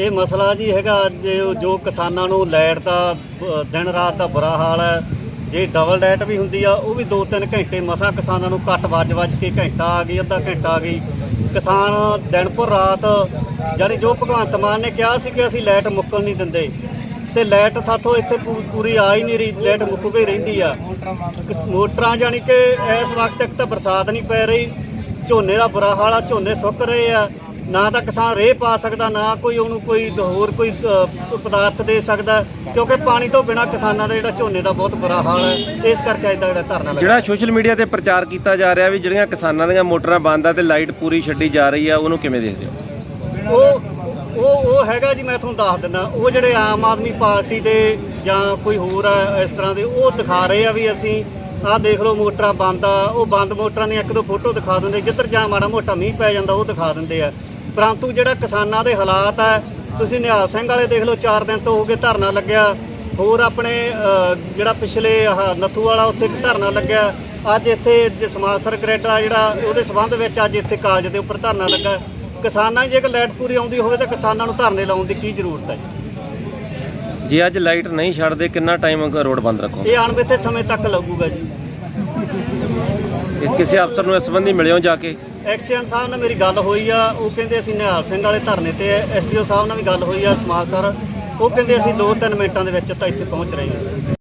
ਇਹ ਮਸਲਾ ਜੀ ਹੈਗਾ ਜੋ ਜੋ ਕਿਸਾਨਾਂ ਨੂੰ ਲਾਈਟ ਦਾ ਦਿਨ ਰਾਤ ਦਾ ਬੁਰਾ ਹਾਲ ਹੈ। ਜੇ ਡਬਲ ਲਾਈਟ ਵੀ ਹੁੰਦੀ ਆ, ਉਹ ਵੀ 2-3 ਘੰਟੇ ਮਸਾਂ ਕਿਸਾਨਾਂ ਨੂੰ ਘੱਟ ਵੱਜ ਵੱਜ ਕੇ ਘੰਟਾ ਆ ਗਈ, ਅੱਧਾ ਘੰਟਾ ਆ ਗਈ। ਕਿਸਾਨ ਦਿਨਪੁਰ ਰਾਤ ਜਾਣੀ ਜੋ ਭਗਵੰਤ ਮਾਨ ਨੇ ਕਿਹਾ ਸੀ ਕਿ ਅਸੀਂ ਲਾਈਟ ਮੁੱਕਣ ਨਹੀਂ ਦਿੰਦੇ, ਤੇ ਲਾਈਟ ਸਾਥੋਂ ਇੱਥੇ ਪੂ- ਪੂਰੀ ਆ ਹੀ ਨਹੀਂ ਰਹੀ, ਲਾਈਟ ਮੁੱਕ ਕੇ ਰਹਿੰਦੀ ਆ। ਮੋਟਰਾਂ ਜਾਣੀ ਕਿ ਇਸ ਵਕਤ ਤੱਕ ਤਾਂ ਬਰਸਾਤ ਨਹੀਂ ਪੈ ਰਹੀ, ਝੋਨੇ ਦਾ ਬੁਰਾ ਹਾਲ ਆ, ਝੋਨੇ ਸੁੱਕ ਰਹੇ ਆ। ਨਾ ਤਾਂ ਕਿਸਾਨ ਰੇਹ ਪਾ ਸਕਦਾ ਨਾ ਕੋਈ ਉਹਨੂੰ ਕੋਈ ਹੋਰ ਕੋਈ ਪਦਾਰਥ ਦੇ ਸਕਦਾ ਕਿਉਂਕਿ ਪਾਣੀ ਤੋਂ ਬਿਨਾ ਕਿਸਾਨਾਂ ਦਾ ਜਿਹੜਾ ਝੋਨੇ ਦਾ ਬਹੁਤ ਬੁਰਾ ਹਾਲ ਹੈ। ਇਸ ਕਰਕੇ ਅੱਜ ਦਾ ਜਿਹੜਾ ਧਰਨਾ ਲੱਗਾ। ਜਿਹੜਾ ਸੋਸ਼ਲ ਮੀਡੀਆ ਤੇ ਪ੍ਰਚਾਰ ਕੀਤਾ ਜਾ ਰਿਹਾ ਵੀ ਜਿਹੜੀਆਂ ਕਿਸਾਨਾਂ ਦੀਆਂ ਮੋਟਰਾਂ ਬੰਦ ਆ ਤੇ ਲਾਈਟ ਪੂਰੀ ਛੱਡੀ ਜਾ ਰਹੀ ਆ ਉਹਨੂੰ ਕਿਵੇਂ ਦੇਖਦੇ ਹੋ? ਉਹ ਉਹ ਉਹ ਹੈਗਾ ਜੀ ਮੈਂ ਤੁਹਾਨੂੰ ਦੱਸ ਦਿੰਦਾ। ਉਹ ਜਿਹੜੇ ਆਮ ਆਦਮੀ ਪਾਰਟੀ ਦੇ ਜਾਂ ਕੋਈ ਹੋਰ ਆ ਇਸ ਤਰ੍ਹਾਂ ਦੇ ਉਹ ਦਿਖਾ ਰਹੇ ਆ ਵੀ ਅਸੀਂ ਆਹ ਦੇਖ ਲਓ ਮੋਟਰਾਂ ਬੰਦ ਆ ਉਹ ਬੰਦ ਮੋਟਰਾਂ ਦੀਆਂ ਇੱਕ ਦੋ ਫੋਟੋ ਦਿਖਾ ਦਿੰਦੇ। ਜਿੱਧਰ ਜਾਂ ਮਾੜਾ ਮੋਟਾ ਮੀਂਹ ਪੈ ਜਾਂਦਾ ਉਹ ਦਿਖਾ ਦਿੰਦੇ ਆ। ਪਰੰਤੂ ਜਿਹੜਾ ਕਿਸਾਨਾਂ ਦੇ ਹਾਲਾਤ ਆ ਤੁਸੀਂ ਨਿਹਾਲ ਸਿੰਘ ਵਾਲੇ ਦੇਖ ਲਓ 4 ਦਿਨ ਤੋਂ ਹੋ ਗਏ ਧਰਨਾ ਲੱਗਿਆ। ਹੋਰ ਆਪਣੇ ਜਿਹੜਾ ਪਿਛਲੇ ਨੱਥੂ ਵਾਲਾ ਉੱਥੇ ਧਰਨਾ ਲੱਗਿਆ। ਅੱਜ ਇੱਥੇ ਜ- ਸਮਾਜ ਸਰਕ੍ਰੇਟ ਆ ਜਿਹੜਾ ਉਹਦੇ ਸਬੰਧ ਵਿੱਚ ਅੱਜ ਇੱਥੇ ਕਾਲਜ ਦੇ ਉੱਪਰ ਧਰਨਾ ਲੱਗਾ। ਕਿਸਾਨਾਂ ਜੇਕਰ ਲਾਈਟ ਪੂਰੀ ਆਉਂਦੀ ਹੋਵੇ ਤਾਂ ਕਿਸਾਨਾਂ ਨੂੰ ਧਰਨੇ ਲਾਉਣ ਦੀ ਕੀ ਜ਼ਰੂਰਤ ਹੈ? ਜੀ ਜੇ ਅੱਜ ਲਾਈਟ ਨਹੀਂ ਛੱਡਦੇ ਕਿੰਨਾ ਟਾਈਮ ਰੋਡ ਬੰਦ ਰੱਖੋ ਇਹ ਅਣਮਿੱਥੇ ਸਮੇਂ ਤੱਕ ਲੱਗੂਗਾ ਜੀ। ਕਿਸੇ ਅਫਸਰ ਨੂੰ ਇਸ ਸੰਬੰਧੀ ਮਿਲਿਓ ਜਾ ਕੇ। ਐਕਸੀਅਨ ਸਾਹਿਬ ਨਾਲ ਮੇਰੀ ਗੱਲ ਹੋਈ ਆ, ਉਹ ਕਹਿੰਦੇ ਅਸੀਂ ਨਿਹਾਲ ਸਿੰਘ ਵਾਲੇ ਧਰਨੇ ਤੇ ਐਸਡੀਓ ਸਾਹਿਬ ਨਾਲ ਵੀ ਗੱਲ ਹੋਈ ਆ ਸਮਾਜ ਸਰ। ਉਹ ਕਹਿੰਦੇ ਅਸੀਂ 2-3 ਮਿੰਟਾਂ ਦੇ ਵਿੱਚ ਤਾਂ ਇੱਥੇ ਪਹੁੰਚ ਰਹੇ ਹਾਂ।